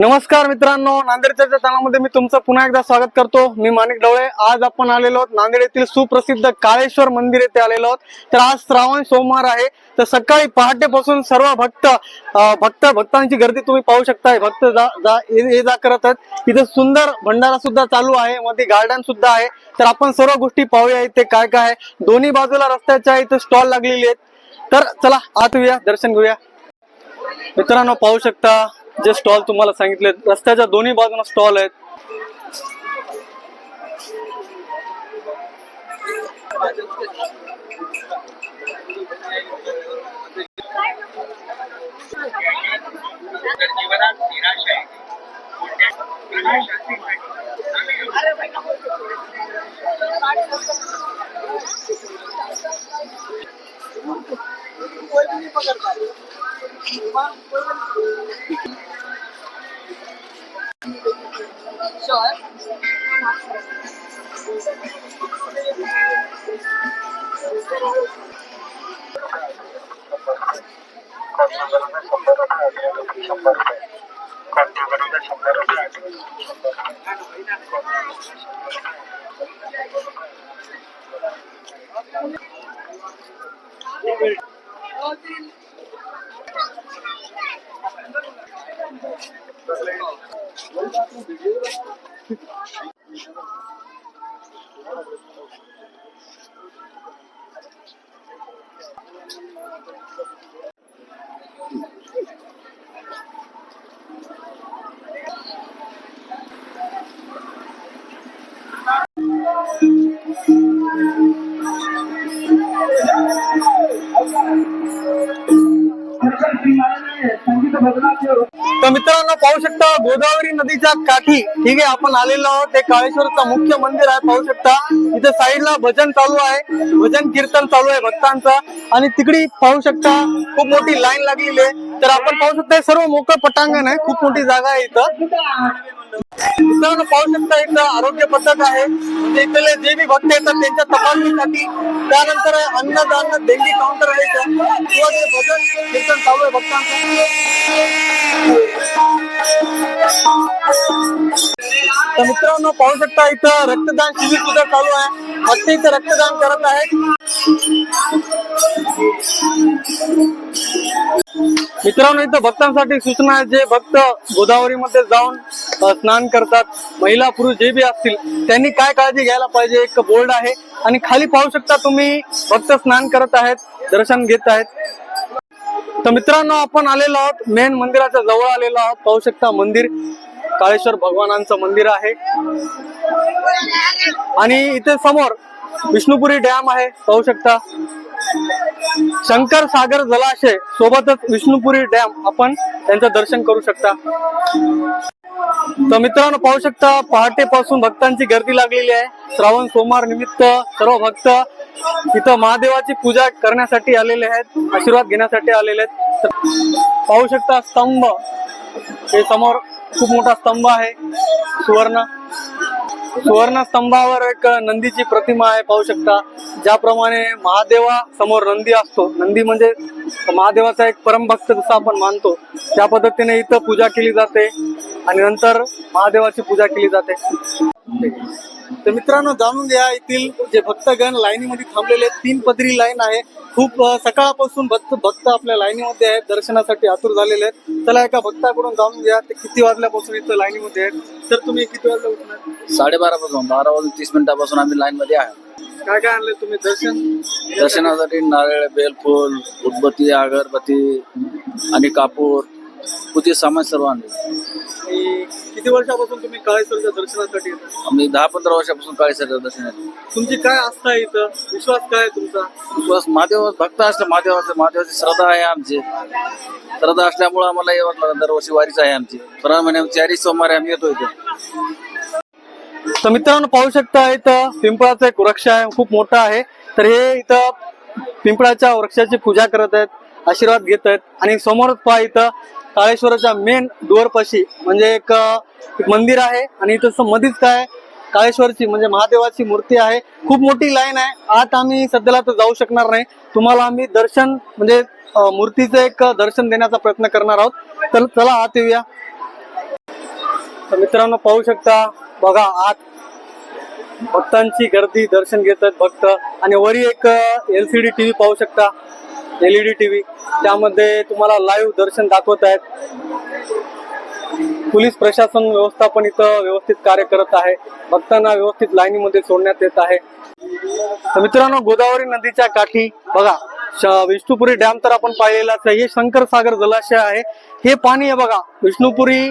नमस्कार मित्रांनो नांदेडच्या चॅनलमध्ये मी तुमचं पुन्हा एकदा स्वागत करतो. मी माणिक डवळे आज आपण आलेलो आहोत नांदेड येथील सुप्रसिद्ध काळेश्वर मंदिर येथे आलेलो आहोत. तर आज श्रावण सोमवार आहे. तर सकाळी पहाटेपासून सर्व भक्त भक्त भक्तांची गर्दी तुम्ही पाहू शकताय. भक्त जा जा ये ये जा करत आहेत. इथे सुंदर भंडारा सुद्धा चालू आहे. मध्ये गार्डन सुद्धा आहे. तर आपण सर्व गोष्टी पाहूया इथे काय काय आहे. दोन्ही बाजूला रस्त्याच्या इथे स्टॉल लागलेली आहेत. तर चला आत येऊया दर्शन घेऊया. मित्रांनो पाहू शकता. जे स्टॉल तुम्हाला सांगितले रस्त्याच्या दोन्ही बाजूला स्टॉल आहेत. तर কক্সবাজারে শম্ভর রুপে শম্ভর রুপে কক্সবাজারে শম্ভর রুপে Thank you. तर मित्रांनो पाहू शकता गोदावरी नदीच्या काठी. ठीक आहे आपण आलेलो आहोत. ते काळेश्वरचं मुख्य मंदिर आहे पाहू शकता. इथे साईडला भजन चालू आहे. भजन कीर्तन चालू आहे भक्तांचं. आणि तिकडे पाहू शकता खूप मोठी लाईन लागलेली आहे. तर आपण पाहू शकता सर्व मोकळं पटांगण आहे. खूप मोठी जागा आहे इथं. पाहू शकता इथं आरोग्य पथक आहे. इथले जे बी भक्त येतात त्यांच्या तपासणीसाठी. त्यानंतर अन्नदान देंडी काउंटर आहे. किंवा ते भजन, कीर्तन चालू आहे भक्तांचं. तर मित्रांनो, पाहू शकता इथं रक्तदान शिबिर सुद्धा चालू आहे. भक्त इथं रक्तदान करत आहेत. मित्रांनो इथं भक्तांसाठी सूचना आहे जे भक्त गोदावरीमध्ये जाऊन स्नान करतात महिला पुरुष जे बी असतील त्यांनी काय काळजी घ्यायला पाहिजे? एक बोर्ड आहे. आणि खाली पाहू शकता तुम्ही भक्त स्नान करत आहेत दर्शन घेत आहेत. तर मित्रांनो आपण आलेलो आहोत मेन मंदिराच्या जवळ आलेलो आहोत. पाहू शकता मंदिर काळेश्वर भगवानांचं मंदिर आहे. आणि इथे समोर विष्णुपुरी डॅम आहे. पाहू शकता. शंकर सागर जलाशय सोबतच विष्णुपुरी डॅम आपण त्यांचं दर्शन करू शकता. तर मित्रांनो पाहू शकता पहाटेपासून भक्तांची गर्दी लागलेली आहे. श्रावण सोमवार निमित्त सर्व भक्त इथं महादेवाची पूजा करण्यासाठी आलेले आहेत आशीर्वाद घेण्यासाठी आलेले आहेत. पाहू शकता स्तंभ. हे समोर खूप मोठा स्तंभ आहे सुवर्ण. सुवर्ण स्तंभावर एक नंदीची प्रतिमा आहे पाहू शकता. ज्याप्रमाणे महादेवा समोर नंदी असतो. नंदी म्हणजे महादेवाचा एक परमभक्त जसा आपण मानतो त्या पद्धतीने इथं पूजा केली जाते आणि नंतर महादेवाची पूजा केली जाते. तर मित्रांनो जाणून घ्या येथील जे भक्तगण लाईनीमध्ये थांबलेले आहेत तीन पदरी लाईन आहे. खूप सकाळपासून भक्त भक्त आपल्या लाईनीमध्ये आहेत दर्शनासाठी आतुर झालेले आहेत. चला एका भक्ताकडून जाणून घ्या ते किती वाजल्यापासून इथं लाईनीमध्ये आहेत? तर तुम्ही किती वाजल्या उठणार साडेबारा पासून बारा वाजून तीस मिनिटापासून आम्ही लाईन मध्ये आहे. काय काय आणले तुम्ही? दर्शन? दर्शनासाठी नारळ बेलफूल उदबत्ती अगरबत्ती आणि कापूर पूजे सामान सर्व आणले. आणि किती वर्षापासून तुम्ही काळेश्वरच्या दर्शनासाठी येता? आम्ही दहा पंधरा वर्षापासून काळेसर दर्शन येतो. तुमची काय आस्था आहे इथं? विश्वास काय आहे तुमचा? बस महादेव भक्त असलं महादेवाचं महादेवाची श्रद्धा आहे आमची. श्रद्धा असल्यामुळे आम्हाला हे वाटलं दरवर्षी वारीच आहे आमची. परवा महिन्यात चारही सोमवारी आम्ही येतो इथे. तर मित्रांनो पाहू शकता इथं पिंपळाचा एक वृक्ष आहे खूप मोठा आहे. तर हे इथं पिंपळाच्या वृक्षाची पूजा करत आहेत आशीर्वाद घेत आहेत. आणि समोरच पहा इथं काळेश्वराच्या मेन डोअरपाशी म्हणजे एक एक मंदिर आहे. आणि इथं मध्येच काय काळेश्वरची म्हणजे महादेवाची मूर्ती आहे. खूप मोठी लाईन आहे. आत आम्ही सध्याला तर जाऊ शकणार नाही. तुम्हाला आम्ही दर्शन म्हणजे मूर्तीचं एक दर्शन देण्याचा प्रयत्न करणार आहोत. तर चला आत येऊया. तर मित्रांनो पाहू शकता बघा आत भक्तांची गर्दी दर्शन घेत आहेत भक्त. आणि वरी एक एल सी डी टीव्ही पाहू शकता. एलईडी टीव्ही त्यामध्ये तुम्हाला लाईव्ह दर्शन दाखवत आहेत. पोलीस प्रशासन व्यवस्थापन इथं व्यवस्थित कार्य करत आहे. भक्तांना व्यवस्थित लाईनीमध्ये सोडण्यात येत आहे. तर मित्रांनो गोदावरी नदीच्या काठी बघा. विष्णुपुरी डॅम तर आपण पाहिलेलाच आहे. हे शंकर सागर जलाशय आहे. हे पाणी आहे बघा. विष्णुपुरी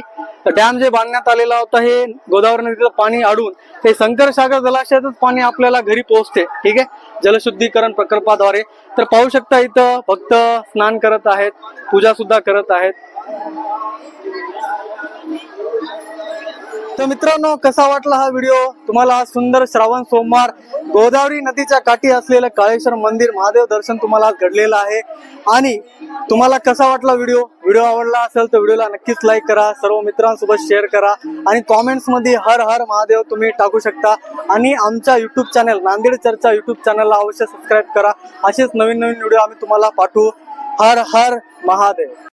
डॅम जे बांधण्यात आलेला होता हे गोदावरी नदीचं पाणी अडून हे शंकर सागर जलाशयातच पाणी आपल्याला घरी पोहोचते. ठीक आहे? जलशुद्धीकरण प्रकल्पाद्वारे. तर पाहू शकता इथं भक्त स्नान करत आहेत पूजा सुद्धा करत आहेत. तर मित्रांनो कसा वाटला हा व्हिडिओ? तुम्हाला हा सुंदर श्रावण सोमवार गोदावरी नदीच्या काठी असलेलं काळेश्वर मंदिर महादेव दर्शन तुम्हाला आज घडलेलं आहे. आणि तुम्हाला कसा वाटला व्हिडिओ? व्हिडिओ आवडला असेल तर व्हिडिओला नक्कीच लाईक करा सर्व मित्रांसोबत शेअर करा आणि कॉमेंट्समध्ये हर हर महादेव तुम्ही टाकू शकता. आणि आमच्या युट्यूब चॅनल नांदेड चर्चा युट्यूब चॅनलला अवश्य सबस्क्राईब करा. असेच नवीन नवीन व्हिडिओ आम्ही तुम्हाला पाठवू. हर हर महादेव.